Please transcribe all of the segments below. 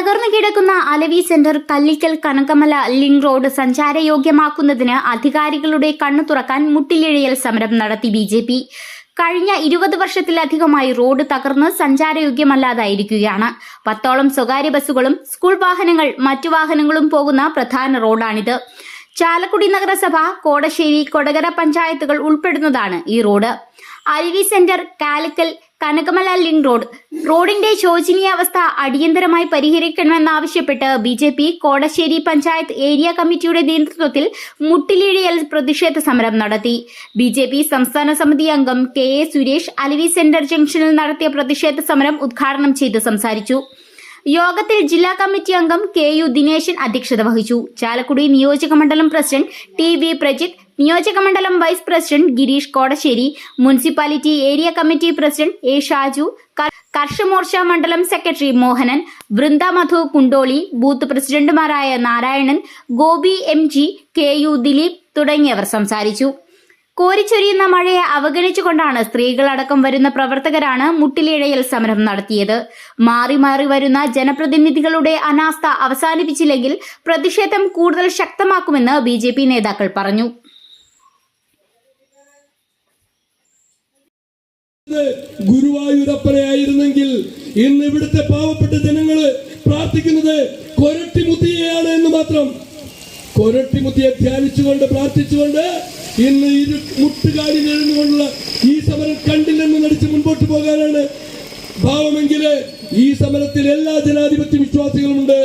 തകർന്നു കിടക്കുന്ന Alavi center Kallikkal Kanakamala link road സഞ്ചാരയോഗ്യമാക്കുന്നതിന് അധികാരികളുടെ കണ്ണു തുറക്കാൻ മുട്ടിലിഴയൽ സമരം നടത്തി ബി ജെ പി. കഴിഞ്ഞ ഇരുപത് വർഷത്തിലധികമായി റോഡ് തകർന്ന് സഞ്ചാരയോഗ്യമല്ലാതായിരിക്കുകയാണ്. പത്തോളം സ്വകാര്യ ബസ്സുകളും സ്കൂൾ വാഹനങ്ങൾ മറ്റു വാഹനങ്ങളും പോകുന്ന പ്രധാന റോഡാണിത്. ചാലക്കുടി നഗരസഭ കോടശ്ശേരി കൊടകര പഞ്ചായത്തുകൾ ഉൾപ്പെടുന്നതാണ് ഈ road. Aruvi center Kalikkal Kanakamala link road. റോഡിന്റെ ശോചനീയാവസ്ഥ അടിയന്തരമായി പരിഹരിക്കണമെന്നാവശ്യപ്പെട്ട് B J P Kodassery panchayat area കമ്മിറ്റിയുടെ നേതൃത്വത്തിൽ മുട്ടിലിഴിയൽ പ്രതിഷേധ സമരം നടത്തി. ബി ജെ പി സംസ്ഥാന സമിതി അംഗം K A Suresh Alavi center ജംഗ്ഷനിൽ നടത്തിയ പ്രതിഷേധ സമരം ഉദ്ഘാടനം ചെയ്ത് സംസാരിച്ചു. യോഗത്തിൽ ജില്ലാ കമ്മിറ്റി അംഗം കെ യു ദിനേശൻ അധ്യക്ഷത വഹിച്ചു. ചാലക്കുടി നിയോജക മണ്ഡലം പ്രസിഡന്റ് ടി വി പ്രജിത്ത് നിയോജക മണ്ഡലം vice president Gireesh Kodassery municipality area committee president A Shaju കർഷമോർച്ച മണ്ഡലം സെക്രട്ടറി മോഹനൻ വൃന്ദ മധു കുണ്ടോളി ബൂത്ത് പ്രസിഡന്റുമാരായ Narayanan Gopi M G K U Dileep തുടങ്ങിയവർ സംസാരിച്ചു. കോരിച്ചൊരിയുന്ന മഴയെ അവഗണിച്ചുകൊണ്ടാണ് സ്ത്രീകളടക്കം വരുന്ന പ്രവർത്തകരാണ് മുട്ടിലിഴയൽ സമരം നടത്തിയത്. മാറി മാറി വരുന്ന ജനപ്രതിനിധികളുടെ അനാസ്ഥ അവസാനിപ്പിച്ചില്ലെങ്കിൽ പ്രതിഷേധം കൂടുതൽ ശക്തമാക്കുമെന്ന് ബി നേതാക്കൾ പറഞ്ഞു. ഇത് ഗുരുവായൂരപ്പനെയായിരുന്നെങ്കിൽ ഇന്ന് ഇവിടുത്തെ പാവപ്പെട്ട ജനങ്ങൾ പ്രാർത്ഥിക്കുന്നത് കൊരട്ടിമുത്തിയെയാണ് എന്ന് മാത്രം. കൊരട്ടിമുത്തിയെ ധ്യാനിച്ചുകൊണ്ട് പ്രാർത്ഥിച്ചുകൊണ്ട് ഇന്ന് ഇരു മുട്ടുകാലിൽ എഴുന്നുകൊണ്ടുള്ള ഈ സമരം കണ്ടില്ലെന്ന് നടിച്ച് മുൻപോട്ട് പോകാനാണ്. ഭാവമെങ്കിൽ ഈ സമരത്തിൽ എല്ലാ ജനാധിപത്യ വിശ്വാസികളുമുണ്ട്.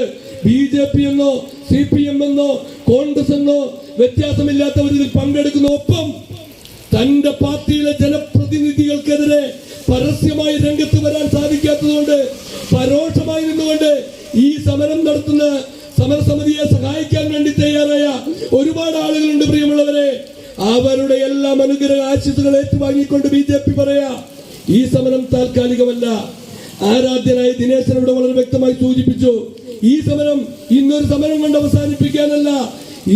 ബി ജെ പി എന്നോ സി പി എം എന്നോ കോൺഗ്രസ് എന്നോ വ്യത്യാസമില്ലാത്തവർ ഇതിൽ പങ്കെടുക്കുന്ന ഒപ്പം തന്റെ പാർട്ടിയിലെ ജനപ്രതിനിധികൾക്കെതിരെ പരസ്യമായി രംഗത്ത് വരാൻ സാധിക്കാത്തതുകൊണ്ട് പരോക്ഷമായി നിന്നുകൊണ്ട് ഈ സമരം നടത്തുന്ന സമരസമിതിയെ സഹായിക്കാൻ വേണ്ടി തയ്യാറായ ഒരുപാട് ആളുകളുണ്ട് പ്രിയമുള്ളവരെ. അവരുടെ എല്ലാം അനുഗ്രഹ ആശിസുകൾ ഏറ്റുവാങ്ങിക്കൊണ്ട് ബി ജെ പി പറയാ ഈ സമരം താൽക്കാലികമല്ല. ആരാധ്യനായ ദിനേശൻ ഇവിടെ വളരെ വ്യക്തമായി സൂചിപ്പിച്ചു ഈ സമരം ഇന്നൊരു സമരം കൊണ്ട് അവസാനിപ്പിക്കാനല്ല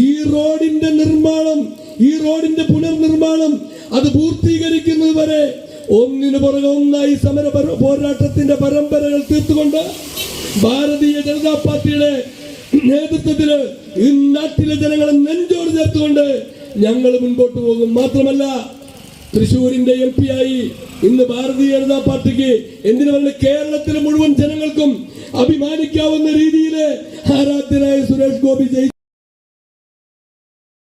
ഈ റോഡിന്റെ നിർമ്മാണം ഈ റോഡിന്റെ പുനർനിർമ്മാണം അത് പൂർത്തീകരിക്കുന്നത് വരെ ഒന്നിനു പുറകെ ഒന്നായി സമര പോരാട്ടത്തിന്റെ പരമ്പരകൾ തീർത്തുകൊണ്ട് ഭാരതീയ ജനതാ പാർട്ടിയുടെ നേതൃത്വത്തിൽ ഈ നാട്ടിലെ ജനങ്ങളെ നെഞ്ചോട് ചേർത്തുകൊണ്ട് ഞങ്ങൾ മുൻപോട്ട് പോകും. മാത്രമല്ല തൃശൂരിന്റെ എം പി ആയി ഇന്ന് ഭാരതീയ ജനതാ പാർട്ടിക്ക് എന്തിനു പറഞ്ഞ കേരളത്തിലെ മുഴുവൻ ജനങ്ങൾക്കും അഭിമാനിക്കാവുന്ന രീതിയിൽ ആരാധ്യനായ സുരേഷ് ഗോപി ജയിച്ചു